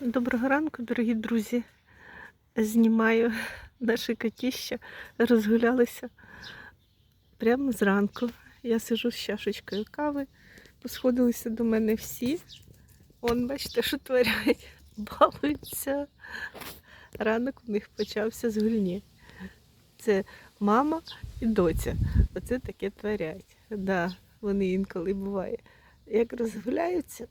Доброго ранку, дорогі друзі. Знімаю наше котіще, розгулялися прямо зранку. Я сижу з чашечкою кави. Посходилися до мене всі. Он, бачите, що творять, балуються. Ранок у них почався з гульні. Це мама і доця. Оце таке творять. Да, вони інколи буває. Як розгуляються.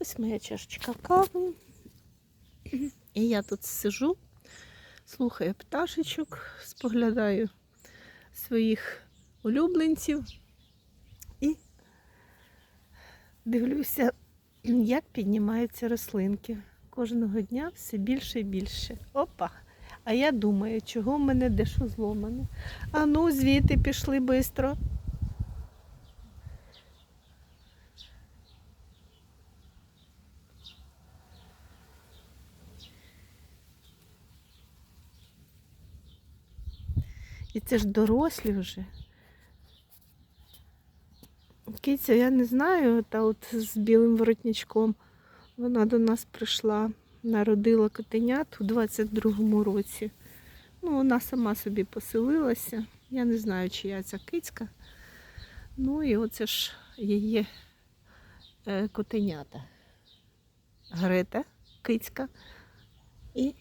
Ось моя чашечка кави. І я тут сижу, слухаю пташечок, споглядаю своїх улюбленців і дивлюся, як піднімаються рослинки. Кожного дня все більше і більше. Опа! А я думаю, чого в мене дещо зломане. А ну, звідти пішли швидко. Це ж дорослі вже. Киця, я не знаю, та от з білим воротничком вона до нас прийшла, народила котенят у 22-му році. Ну, вона сама собі поселилася. Я не знаю, чия ця кицька. Ну і оце ж її е, котенята. Грета, кицька і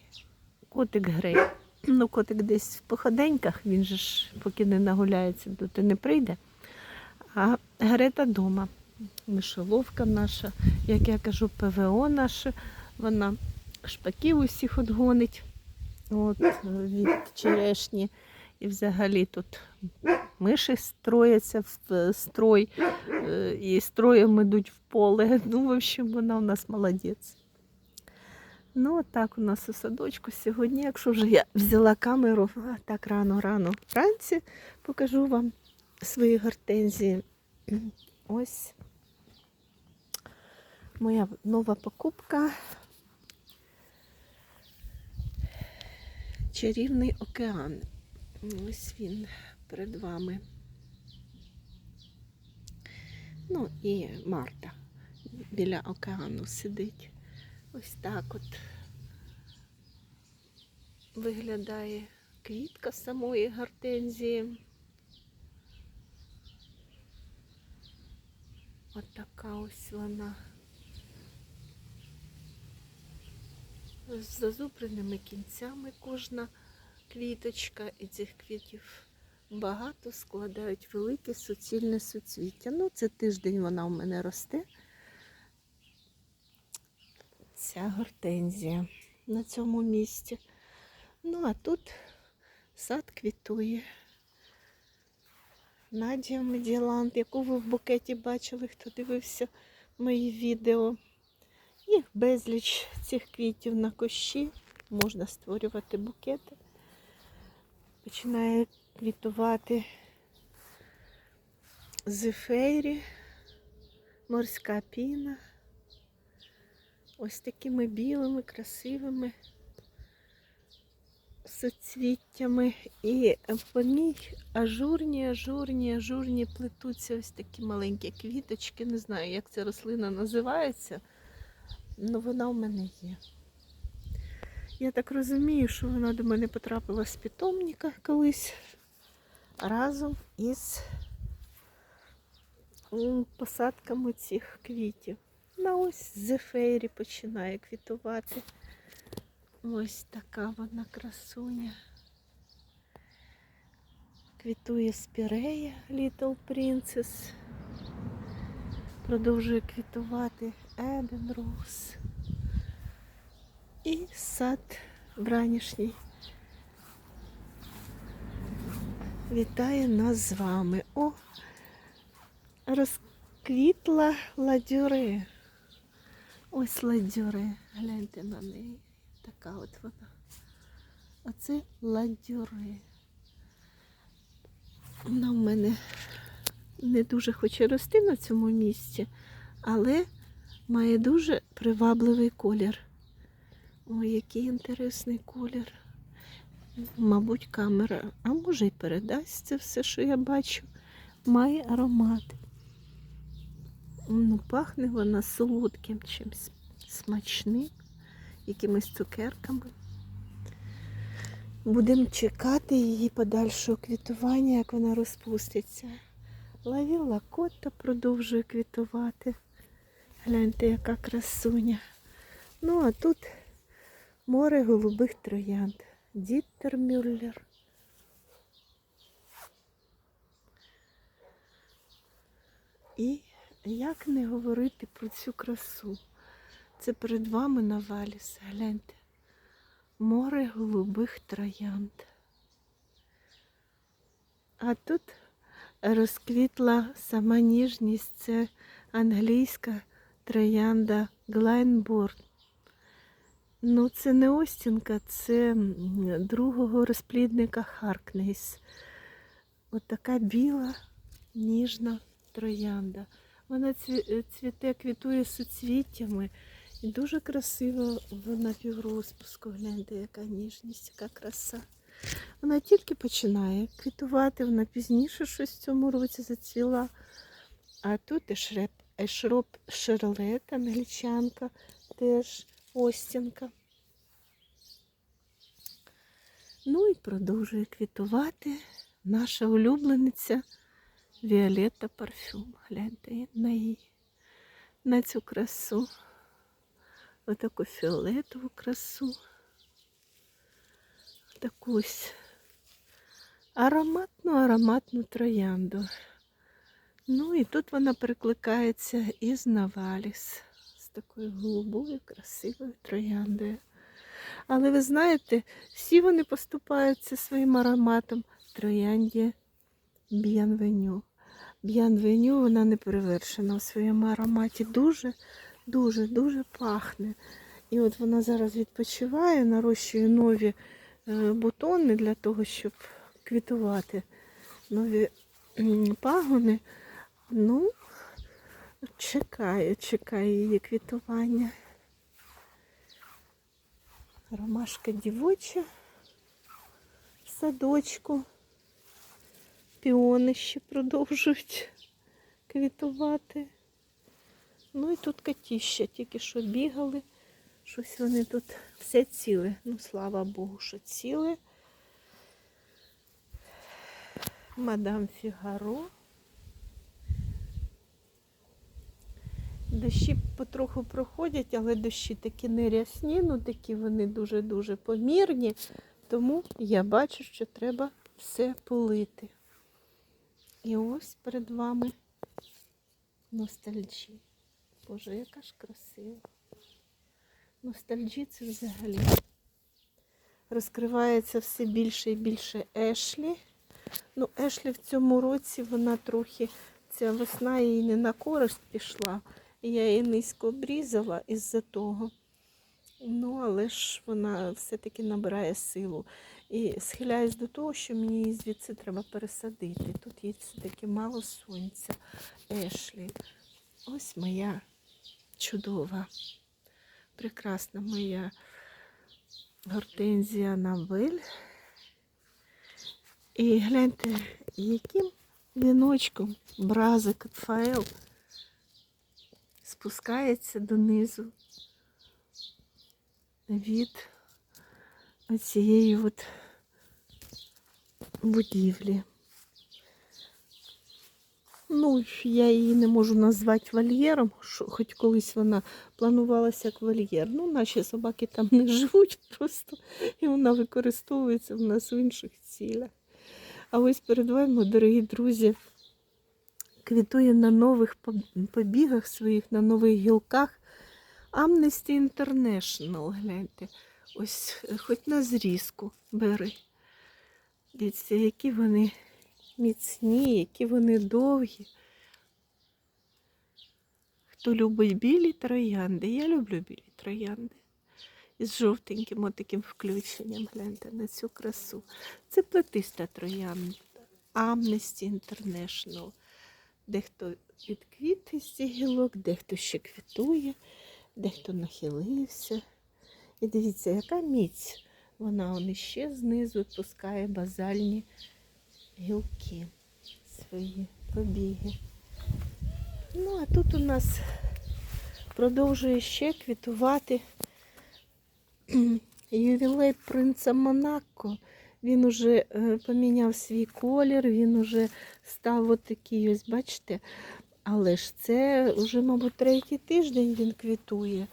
котик Грей. Ну, котик десь в походеньках, він же ж поки не нагуляється, доти не прийде. А Грета вдома. Мишоловка наша, як я кажу, ПВО наша, вона шпаків усіх отгонить от, від черешні. І взагалі тут миші строяться в строй, е, і строєм йдуть в поле. Ну, в общем, вона у нас молодець. Ну, так у нас у садочку сьогодні, якщо вже я взяла камеру, так рано-рано вранці покажу вам свої гортензії. Ось моя нова покупка. Чарівний океан. Ось він перед вами. Ну і Марта біля океану сидить. Ось так от виглядає квітка самої гортензії. От така ось вона. З зазубреними кінцями кожна квіточка, і цих квітів багато складають велике суцільне суцвіття. Ну, це тиждень вона у мене росте. Ця гортензія на цьому місці. Ну, а тут сад квітує. Надія Меділанд, яку ви в букеті бачили, хто дивився мої відео. Їх безліч цих квітів на кущі. Можна створювати букети. Починає квітувати зефейрі, морська піна. Ось такими білими, красивими соцвіттями. І по ній ажурні, ажурні, ажурні плетуться ось такі маленькі квіточки. Не знаю, як ця рослина називається, але вона у мене є. Я так розумію, що вона до мене потрапила з питомника колись разом із посадками цих квітів. Ну ось зефейрі починає квітувати. Ось така вона красуня. Квітує спірея Little Princess. Продовжує квітувати Eden Rose. І сад вранішній. Вітає нас з вами. О, розквітла ладюри. Ось ладюри. Гляньте на неї. Така от вона. Оце ладюри. Вона в мене не дуже хоче рости на цьому місці, але має дуже привабливий колір. Ой, який інтересний колір. Мабуть, камера, а може й передасть це все, що я бачу. має аромат. Ну, пахне вона солодким чимось смачним, якимись цукерками. Будемо чекати її подальшого квітування, як вона розпуститься. Лавіла котта продовжує квітувати. Гляньте, яка красуня. Ну, а тут море голубих троянд. Діттер Мюллер. І як не говорити про цю красу? Це перед вами наваліс, гляньте. Море голубих троянд. А тут розквітла сама ніжність, це англійська троянда Глайнборн. Ну, це не Остінка, це другого розплідника Харкнейс. От біла, ніжна троянда. Вона е, цвіте, квітує суцвіттями. І дуже красиво вона піврозпуску. Гляньте, яка ніжність, яка краса. Вона тільки починає квітувати, вона пізніше щось в цьому році зацвіла. А тут ешреп, ешроп шерлет, англічанка, теж остінка. Ну і продовжує квітувати наша улюблениця Віолетта парфюм. Гляньте на її, на цю красу. Отаку фіолетову красу. Таку ось ароматну, ароматну троянду. Ну і тут вона перекликається із Наваліс з такою голубою, красивою трояндою. Але ви знаєте, всі вони поступаються своїм ароматом троянді Б'янвеню. Б'янвеню вона не перевершена у своєму ароматі. Дуже, дуже, дуже пахне. І от вона зараз відпочиває, нарощує нові е, бутони для того, щоб квітувати нові пагони. Ну, чекає, чекає її квітування. Ромашка дівоча в садочку. Піони ще продовжують квітувати. Ну і тут катіща, тільки що бігали. Щось вони тут все ціле. Ну, слава Богу, що ціле. Мадам Фігаро. Дощі потроху проходять, але дощі такі не рясні, ну такі вони дуже-дуже помірні. Тому я бачу, що треба все полити. І ось перед вами ностальджі. Боже, яка ж красива. Ностальджі це взагалі. Розкривається все більше і більше Ешлі. Ну, Ешлі в цьому році вона трохи, ця весна їй не на користь пішла. Я її низько обрізала із-за того. Ну, але ж вона все-таки набирає силу. І схиляюсь до того, що мені її звідси треба пересадити. Тут є все-таки мало сонця. Ешлі. Ось моя чудова, прекрасна моя гортензія Навель. І гляньте, яким віночком бразик Фаел спускається донизу від цієї от будівлі. Ну, я її не можу назвати вольєром, хоч колись вона планувалася як вольєр. Ну, наші собаки там не живуть просто, і вона використовується в нас в інших цілях. А ось перед вами, дорогі друзі, квітує на нових побігах своїх, на нових гілках Amnesty International, гляньте. Ось е, хоч на зрізку бери. Дивіться, які вони міцні, які вони довгі. Хто любить білі троянди, я люблю білі троянди. Із жовтеньким отаким включенням, гляньте на цю красу. Це плетиста троянда. Amnesty International. Дехто відквіт з цих гілок, дехто ще квітує, дехто нахилився. І дивіться, яка міць. Вона он іще знизу відпускає базальні гілки свої. побіги. Ну, а тут у нас продовжує ще квітувати ювілей принца Монако. Він уже е, поміняв свій колір, він уже став отакий, ось бачите. Але ж це вже, мабуть, третій тиждень він квітує.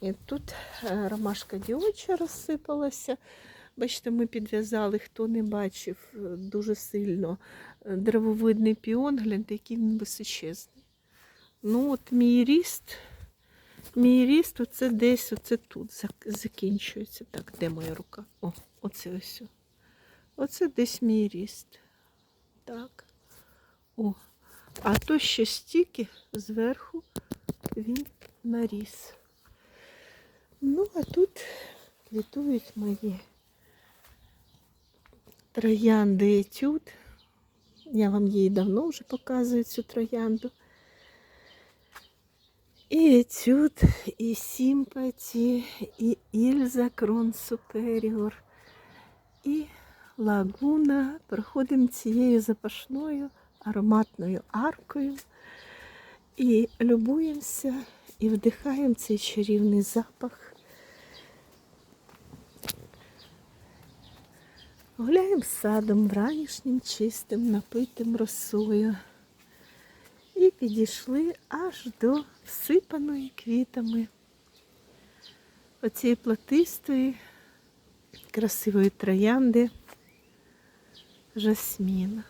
І тут е, ромашка дівоча розсипалася. Бачите, ми підв'язали, хто не бачив е, дуже сильно е, древовидний піон, гляньте, який він височезний. Ну, от мій ріст, мій ріст оце десь оце тут закінчується. Так, де моя рука? О, оце ось. Оце десь мій ріст. Так. О. А то ще стільки зверху він наріс. Ну, а тут квітують мої троянди етюд. Я вам її давно вже показую, цю троянду. І етюд, і сімпаті, і Ільза Крон Суперіор, і лагуна. Проходимо цією запашною ароматною аркою і любуємося і вдихаємо цей чарівний запах. Гуляємо садом вранішнім, чистим, напитим росою. І підійшли аж до всипаної квітами оцієї платистої, красивої троянди жасміна.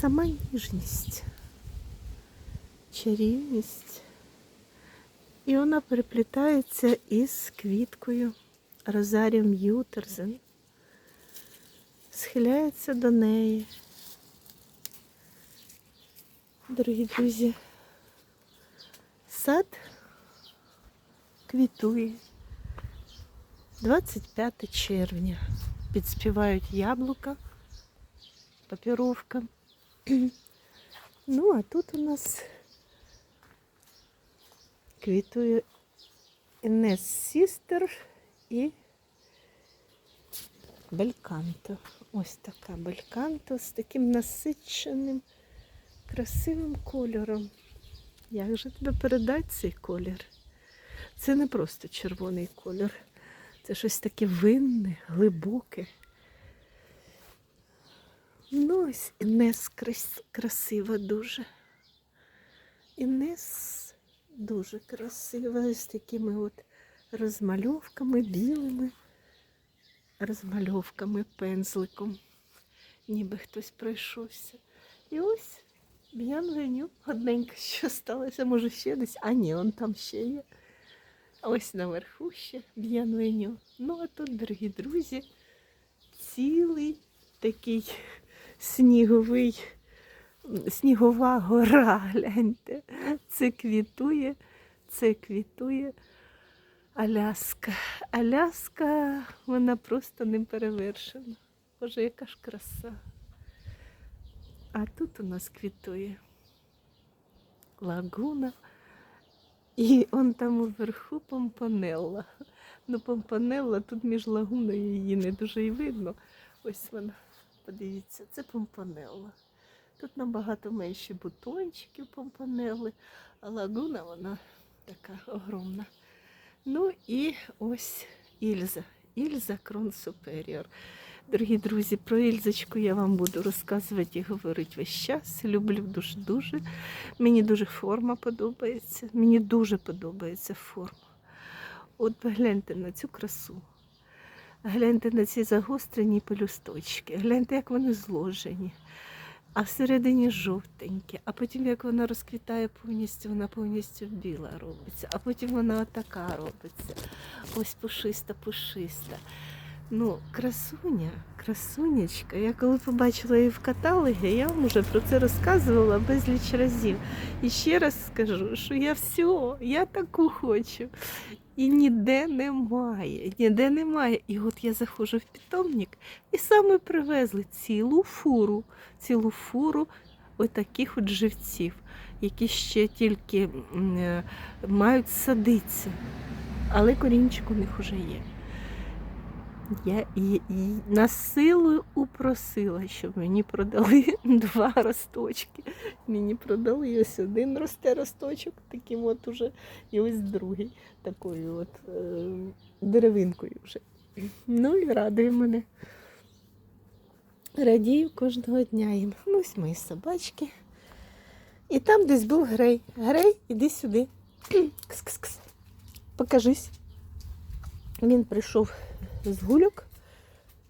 Сама ніжність, чарівність. І вона переплітається із квіткою Розаріум Ютерзен. Схиляється до неї. Дорогі друзі, сад квітує. 25 червня. Підспівають яблука, папіровка. Ну, а тут у нас квітує Інес Сістер і бельканто. Ось така бельканто з таким насиченим, красивим кольором. Як же тебе передати цей колір? Це не просто червоний колір. Це щось таке винне, глибоке. Ну, ось Інес крас- красива дуже. Інес дуже красива, з такими от розмальовками білими, розмальовками пензликом. Ніби хтось пройшовся. І ось б'янвеню, одненька, що сталося, може ще десь. А ні, он там ще є. Ось наверху ще б'янвеню. Ну, а тут, дорогі друзі, цілий такий сніговий, снігова гора, гляньте. Це квітує, це квітує Аляска. Аляска, вона просто не перевершена. Боже, яка ж краса. А тут у нас квітує лагуна. І он там уверху помпанелла. Ну, помпанелла, тут між лагуною її не дуже і видно. Ось вона, подивіться, це помпанелла. Тут набагато менше бутончиків помпанелли, а лагуна вона така огромна. Ну і ось Ільза. Ільза Крон Суперіор. Дорогі друзі, про Ільзочку я вам буду розказувати і говорити весь час. Люблю дуже-дуже. Мені дуже форма подобається. Мені дуже подобається форма. От погляньте на цю красу. Гляньте на ці загострені пелюсточки. Гляньте, як вони зложені. А всередині жовтенькі. А потім, як вона розквітає повністю, вона повністю біла робиться. А потім вона отака робиться. Ось пушиста, пушиста. Ну, красуня, красунечка. Я коли побачила її в каталогі, я вам вже про це розказувала безліч разів. І ще раз скажу, що я все, я таку хочу. І ніде немає, ніде немає. І от я заходжу в питомник, і саме привезли цілу фуру, цілу фуру отаких от живців, які ще тільки е, мають садитися. Але корінчик у них уже є. Я і, і на силу упросила, щоб мені продали два росточки. Мені продали ось один росте росточок, таким от уже, і ось другий такою от е, деревинкою вже. Ну і радує мене. Радію кожного дня їм. Ну, ось мої собачки. І там десь був Грей. Грей, іди сюди. Кс-кс-кс. Покажись. Він прийшов з гульок.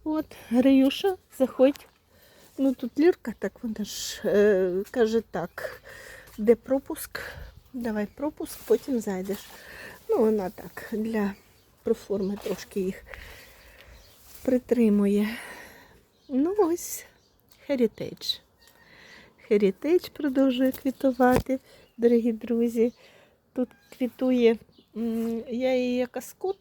От, Греюша, заходь. Ну тут Лірка, так вона ж е, каже так, де пропуск? Давай пропуск, потім зайдеш. Ну, вона так для проформи трошки їх притримує. Ну ось Heritage. Heritage продовжує квітувати, дорогі друзі. Тут квітує, я її як аскот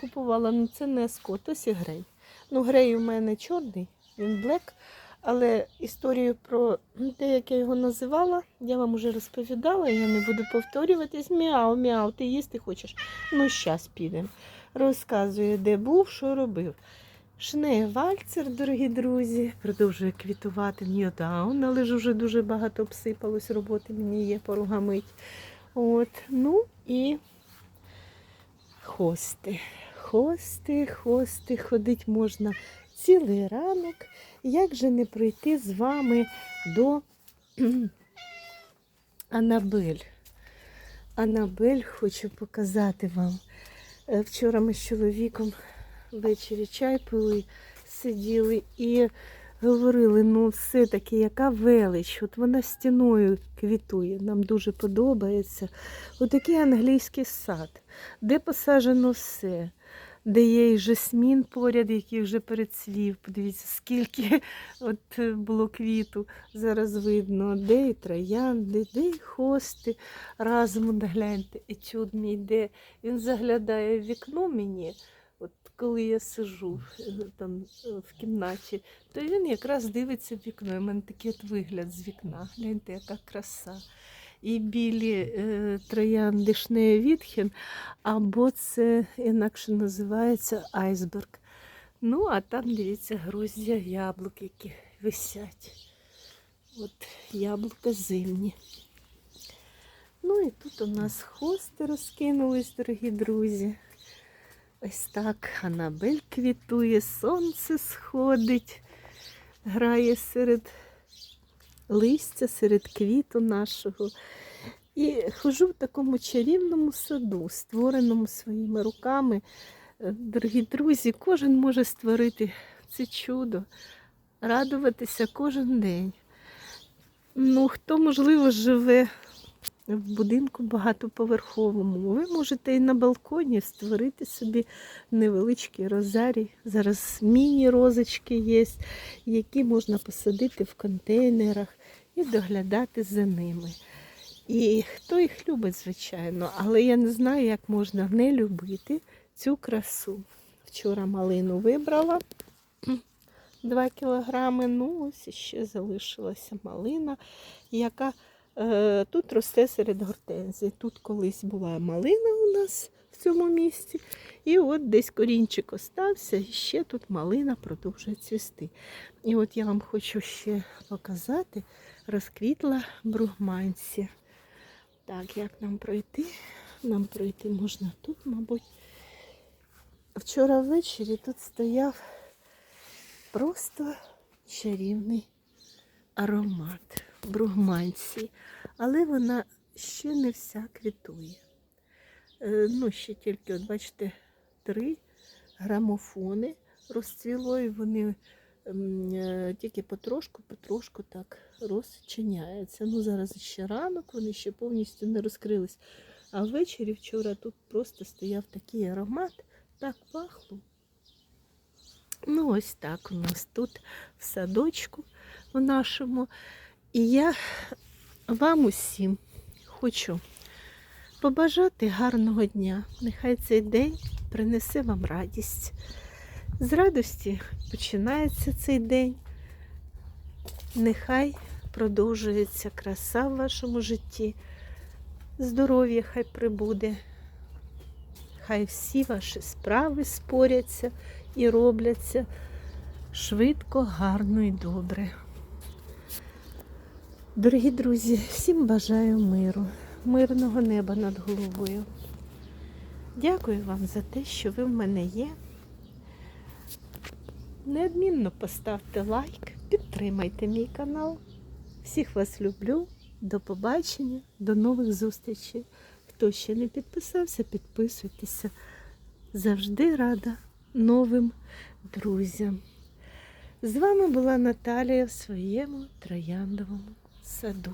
купувала, ну це не аскот, ось і грей. Ну, грей у мене чорний, він блек. Але історію про те, як я його називала, я вам вже розповідала, я не буду повторюватись. Мяу, мяу, ти їсти хочеш. Ну, щас підемо. Розказує, де був, що робив. Шнеє Вальцер, дорогі друзі, продовжує квітувати Ньюдаун, але ж вже дуже багато обсипалось роботи, мені є поруга мить. От, ну і хости. Хости, хости, ходить можна цілий ранок. Як же не прийти з вами до Анабель? Анабель хочу показати вам. Е, Вчора ми з чоловіком ввечері чай пили, сиділи і говорили, ну все-таки яка велич, от вона стіною квітує, нам дуже подобається. Отакий англійський сад, де посаджено все, де є і жасмін поряд, який вже перецвів. Подивіться, скільки от е, було квіту, зараз видно, де і троянди, де і хости. Разом гляньте, етюд мій йде. Він заглядає в вікно мені. Коли я сижу е, там е, в кімнаті, то він якраз дивиться в вікно. У мене такий от вигляд з вікна. Гляньте, яка краса. І білі е, троянди Шнеєвітхен, або це інакше називається айсберг. Ну, а там, дивіться, гроздя яблук, які висять. От яблука зимні. Ну і тут у нас хости розкинулись, дорогі друзі. Ось так Анабель квітує, сонце сходить, грає серед листя, серед квіту нашого. І хожу в такому чарівному саду, створеному своїми руками. Е, Дорогі друзі, кожен може створити це чудо, радуватися кожен день. Ну, хто, можливо, живе в будинку багатоповерховому, ви можете і на балконі створити собі невеличкий розарій. Зараз міні-розочки є, які можна посадити в контейнерах і доглядати за ними. І хто їх любить, звичайно, але я не знаю, як можна не любити цю красу. Вчора малину вибрала 2 кілограми, ну ось ще залишилася малина, яка тут росте серед гортензій. Тут колись була малина у нас в цьому місці. І от десь корінчик остався, і ще тут малина продовжує цвісти. І от я вам хочу ще показати, розквітла бругманці. Так, як нам пройти? Нам пройти можна тут, мабуть. Вчора ввечері тут стояв просто чарівний аромат бругманці, але вона ще не вся квітує. Е, Ну, ще тільки, от бачите, три грамофони розцвіло, і вони е, тільки потрошку, потрошку так розчиняються. Ну, зараз ще ранок, вони ще повністю не розкрились. А ввечері вчора тут просто стояв такий аромат, так пахло. Ну, ось так у нас тут в садочку в нашому. І я вам усім хочу побажати гарного дня. Нехай цей день принесе вам радість. З радості починається цей день. Нехай продовжується краса в вашому житті. Здоров'я хай прибуде. Хай всі ваші справи споряться і робляться швидко, гарно і добре. Дорогі друзі, всім бажаю миру, мирного неба над головою. Дякую вам за те, що ви в мене є. Неодмінно поставте лайк, підтримайте мій канал. Всіх вас люблю. До побачення, до нових зустрічей. Хто ще не підписався, підписуйтеся. Завжди рада новим друзям. З вами була Наталія в своєму трояндовому саду.